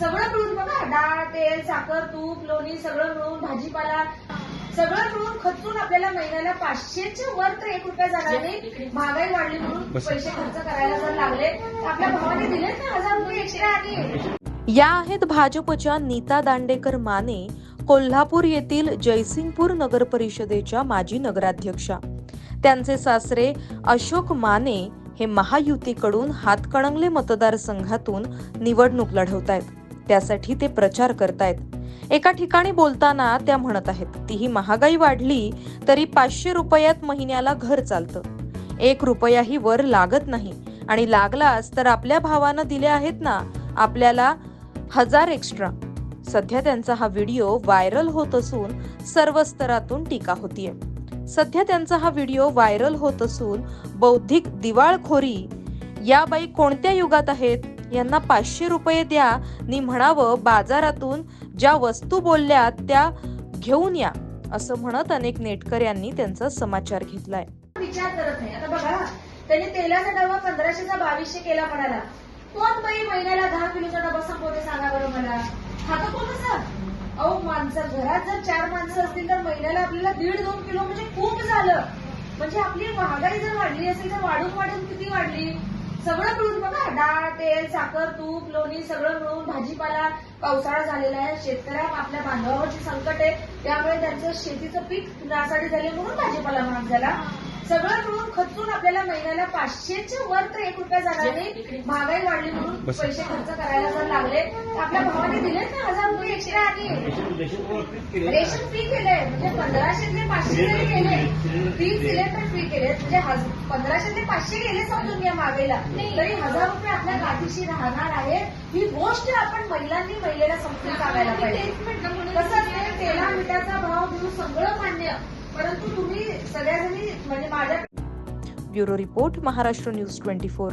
सगळं मिळून बघा डाळ तेल साखर तूप लोणी सगळं मिळून भाजीपाला सगळं मिळून खर्चून आपल्याला महिन्याला पाचशेच्या वर तर एक रुपया जाणार नाही. महागाई वाढली म्हणून. पैसे खर्च करायला जर लागले तर आपल्या भावाने दिलेत ना हजार रुपये एक्स्ट्रा आणि या आहेत भाजपच्या नीता दांडेकर माने कोल्हापूर येथील जयसिंगपूर नगर परिषदेच्या माजी नगराध्यक्षा. त्यांचे सासरे अशोक माने हे महायुतीकडून हातकणंगले मतदारसंघातून निवडणूक लढवत आहेत त्यासाठी ते प्रचार करतायत. एका ठिकाणी बोलताना त्या म्हणत आहेत तीही महागाई वाढली तरी पाचशे रुपयात महिन्याला घर चालतं. एक रुपयाही वर लागत नाही. आणि लागलाच तर आपल्या भावानं दिले आहेत ना आपल्याला हजार एक्स्ट्रा सध्या त्यांचा हा व्हिडिओ व्हायरल होत असून सर्व स्तरातून टीका होतीये. सध्या त्यांचा हा व्हिडिओ व्हायरल होत असून बौद्धिक दिवाळखोरी या बाई कोणत्या युगात आहेत? यांना पाचशे रुपये द्या. नि म्हणावं बाजारातून ज्या वस्तू बोलल्या त्या घेऊन या असं म्हणत अनेक नेटकऱ्यांनी त्यांचा समाचार घेतलाय. विचार करत नाही. आता बघा त्यांनी तेलाचा डबा पंधराशेचा बावीसशे केला म्हणाला. कोण बाई महिन्याला दहा किलोचा डबा संपवते सांगा बरं मला? खातं कोण असं अहो माणसं घरात जर चार माणसं असतील तर महिन्याला आपल्याला दीड दोन किलो म्हणजे खूप झालं. म्हणजे आपली महागाई जर वाढली असेल तर वाढून वाढून किती वाढली? सगळं मिळून बघा डाळ तेल साखर तूप लोणी सगळं मिळून भाजीपाला पावसाळा झालेला आहे. शेतकऱ्या आपल्या बांधवावरची संकट आहे. त्यामुळे त्यांचं शेतीचं पीक नासाडी झाले म्हणून भाजीपाला महाग झाला. सगळं मिळून खर्चून आपल्याला महिन्याला पाचशेच्या वर तर एक रुपया जाणार नाही. महागाई वाढली म्हणून. पैसे खर्च करायला जर लागले तर आपल्या भावाने दिलेत ना हजार रुपये एक्स्ट्रा आणि रेशन फ्री केलंय म्हणजे पंधराशेतले पाचशे जरी केले तीन सिलेंडर फ्री केले. म्हणजे हज- पंधराशेतले पाचशे गेले समजून या मागेला तरी हजार रुपये आपल्या गाठीशी राहणार आहे. ही गोष्ट आपण महिलांनी महिलेला समजून सांगायला पाहिजे. कसं असतं तेला मिठाचा भाव घेऊन सगळं मान्य. परंतु तुम्ही सगळ्याजणी म्हणजे माझ्या bureau report Maharashtra news twenty four.